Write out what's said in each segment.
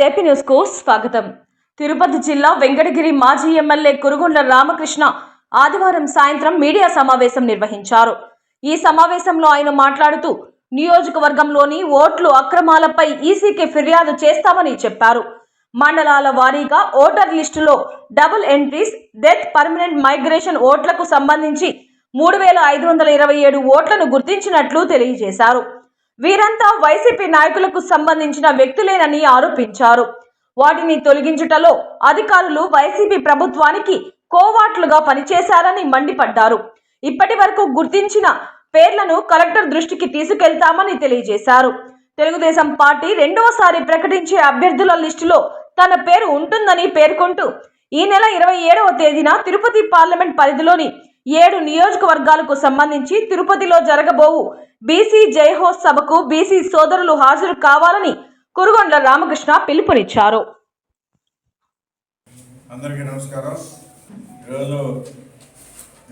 JP న్యూస్కు స్వాగతం. తిరుపతి జిల్లా వెంకటగిరి మాజీ ఎమ్మెల్యే కురుగొండ్ల రామకృష్ణ ఆదివారం సాయంత్రం మీడియా సమావేశం నిర్వహించారు. ఈ సమావేశంలో ఆయన మాట్లాడుతూ నియోజకవర్గంలోని ఓట్లు అక్రమాలపై ఈసీకి ఫిర్యాదు చేస్తామని చెప్పారు. మండలాల వారీగా ఓటర్ లిస్టులో double entries death permanent migration ఓట్లకు సంబంధించి మూడు వేల ఐదు వందల ఇరవై ఏడు ఓట్లను గుర్తించినట్లు తెలియజేశారు. వీరంతా వైసీపీ నాయకులకు సంబంధించిన వ్యక్తులేనని ఆరోపించారు. వాటిని తొలగించుటలో అధికారులు వైసీపీ ప్రభుత్వానికి కోవాట్లుగా పనిచేశారని మండిపడ్డారు. ఇప్పటి వరకు గుర్తించిన పేర్లను కలెక్టర్ దృష్టికి తీసుకెళ్తామని తెలియజేశారు. తెలుగుదేశం పార్టీ రెండవసారి ప్రకటించే అభ్యర్థుల లిస్టులో తన పేరు ఉంటుందని పేర్కొంటూ ఈ నెల ఇరవై ఏడవ తేదీన తిరుపతి పార్లమెంట్ పరిధిలోని ఏడు నియోజకవర్గాలకు సంబంధించి తిరుపతిలో జరగబోవు బీసీ జయహోస్ సభకు బీసీ సోదరులు హాజరు కావాలని కురుగొండ్ల రామకృష్ణ పిలుపునిచ్చారు. అందరికీ నమస్కారం. ఈరోజు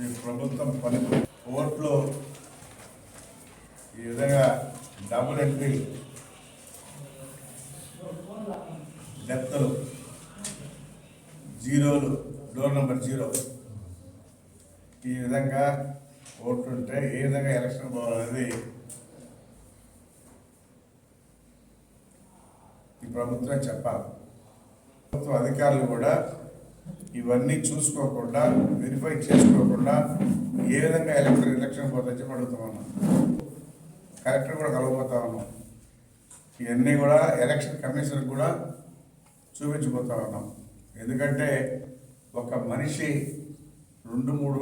ఈ ప్రభుత్వం పని ఓట్లు ఈ విధంగా డబుల్ ఎంట్రీ డెప్తలు జీరోలు డోర్ నెంబర్ జీరో ఈ విధంగా ఓట్లుంటే ఏ విధంగా ఎలక్షన్ పోవాలనేది ఈ ప్రభుత్వం చెప్పాలి. ప్రభుత్వ అధికారులు కూడా ఇవన్నీ చూసుకోకుండా వెరిఫై చేసుకోకుండా ఏ విధంగా ఎలక్షన్ ఎలక్షన్ పోతుందని చెప్పి అడుగుతా కలెక్టర్ కూడా కలవబోతా ఉన్నాం. ఇవన్నీ కూడా ఎలక్షన్ కమిషన్ కూడా చూపించబోతా ఉన్నాం. ఎందుకంటే ఒక మనిషి రెండు మూడు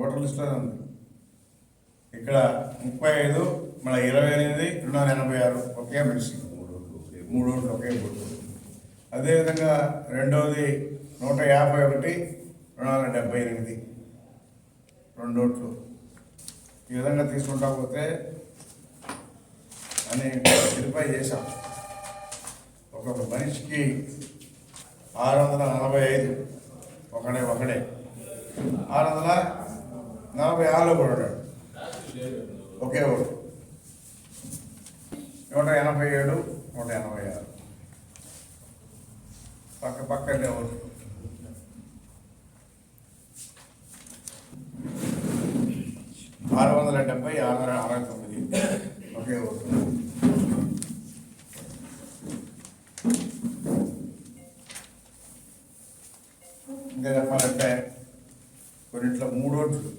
ఓటర్ లిస్టులో ఉంది. ఇక్కడ ముప్పై ఐదు మన ఇరవై ఎనిమిది రెండు వందల ఎనభై ఆరు ఒకే మనిషి మూడు ఓట్లు ఒకే ఓటు. అదేవిధంగా రెండవది నూట యాభై ఒకటి రెండు వందల డెబ్బై ఎనిమిది. రెండు ఓట్లు. ఈ విధంగా తీసుకుంటా పోతే అని వెరిఫై చేశాం. ఒక్కొక్క మనిషికి ఆరు వందల నలభై ఐదు ఒకడే ఒకడే. ఆరు వందల నలభై ఆరులో కూడా ఒకే ఓటు నూట ఎనభై ఏడు నూట ఎనభై ఆరు. పక్క పక్కనే ఓటు ఆరు వందల డెబ్బై ఆరు వందల అరవై తొమ్మిది. ఒకే ఓటు ఇంకా చెప్పాలంటే కొన్నిట్లో మూడు ఓట్లు.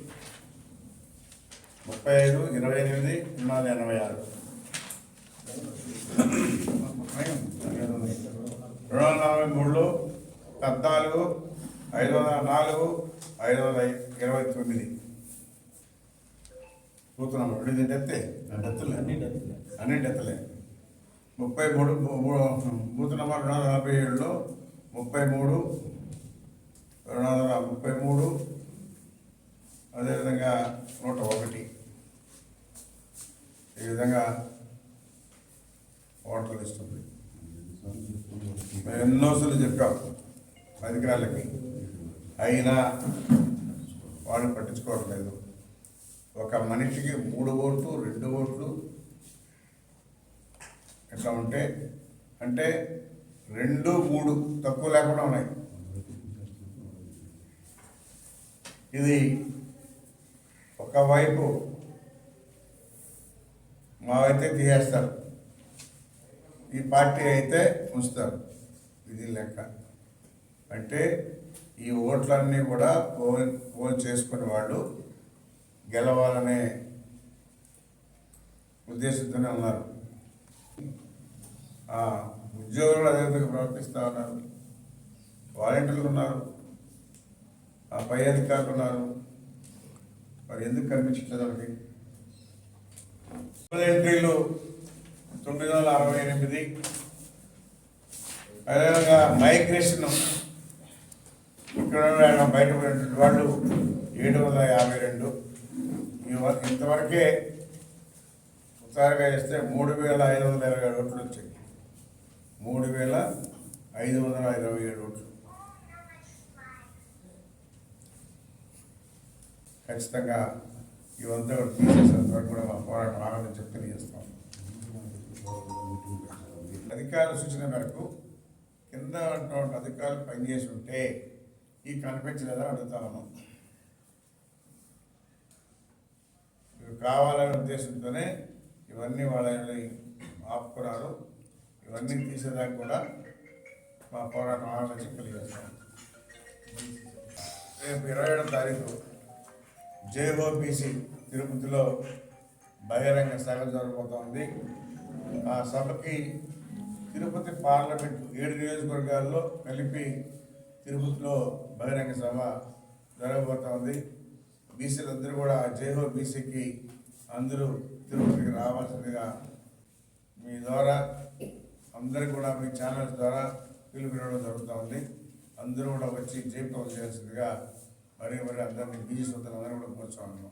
ముప్పై ఐదు ఇరవై ఎనిమిది రెండు వందల ఎనభై ఆరు రెండు వందల నలభై మూడులో పద్నాలుగు ఐదు వందల నాలుగు ఐదు వందల ఇరవై తొమ్మిది కూతున్నాం రెండు డెత్తే డెత్తులే. అన్ని డెత్తులే. ముప్పై మూడు బూత్ నెంబర్ రెండు వందల నలభై ఏడులో ముప్పై మూడు రెండు వందల ముప్పై మూడు అదేవిధంగా నూట ఒకటి. ఈ విధంగా ఓటర్ ఇస్తుంది మేము ఎన్నోసార్లు చెప్పాం అధికారులకి. అయినా వాళ్ళు పట్టించుకోవట్లేదు. ఒక మనిషికి మూడు ఓట్లు రెండు ఓట్లు ఎట్లా ఉంటే అంటే రెండు మూడు తక్కువ లేకుండా ఉన్నాయి. ఇది ఒకవైపు మావైతే తీసేస్తారు. ఈ పార్టీ అయితే ఉంచుతారు. ఇది లెక్క. అంటే ఈ ఓట్లన్నీ కూడా పోల్ పోల్ చేసుకునే వాళ్ళు గెలవాలనే ఉద్దేశంతోనే ఉన్నారు. ఉద్యోగులు అదే విధంగా ప్రవర్తిస్తూ ఉన్నారు. వాలంటీర్లు ఉన్నారు. ఆ పై అధికారులు ఉన్నారు. మరి ఎందుకు కనిపించట్లేదు వాళ్ళకి? ఎంట్రీలు తొమ్మిది వందల అరవై ఎనిమిది. అదేవిధంగా మైగ్రేషన్ ఇక్కడ ఉన్న వాళ్ళు ఏడు వందల యాభై రెండు. ఇంతవరకే ఒకసారిగా చేస్తే మూడు వేల ఐదు వందల ఇరవై ఏడు ఓట్లు వచ్చాయి. మూడు వేల ఐదు వందల ఇరవై ఏడు ఓట్లు. ఖచ్చితంగా ఇవంతా కూడా తీసేసేంత కూడా మా పోరాటం ఆగదని చెప్పి తెలియజేస్తాం అధికారుల సూచన మేరకు కింద ఉన్నటువంటి అధికారులు పనిచేసి ఉంటే ఈ కనిపించలేదా అడుగుతాను ఇవి కావాలనే ఉద్దేశంతోనే ఇవన్నీ వాళ్ళని ఆపుకున్నారు. ఇవన్నీ తీసేదాకా కూడా మా పోరాటం ఆలోచన కలిగేస్తాం రేపు ఇరవై ఏడవ తారీఖు జేఓబీసీ తిరుపతిలో బహిరంగ సభ జరగబోతోంది. ఆ సభకి తిరుపతి పార్లమెంట్ ఏడు నియోజకవర్గాల్లో కలిపి తిరుపతిలో బహిరంగ సభ జరగబోతోంది. బీసీలందరూ కూడా జేహో బీసీకి అందరూ తిరుపతికి రావాల్సిందిగా మీ ద్వారా అందరూ కూడా మీ ఛానల్స్ ద్వారా పిలుపు జరుగుతూ ఉంది అందరూ కూడా వచ్చి జయప్రదం చేయాల్సిందిగా మరీ మరి అందరినీ బీసీ సొంతలు అందరూ కూడా కూర్చోన్నాం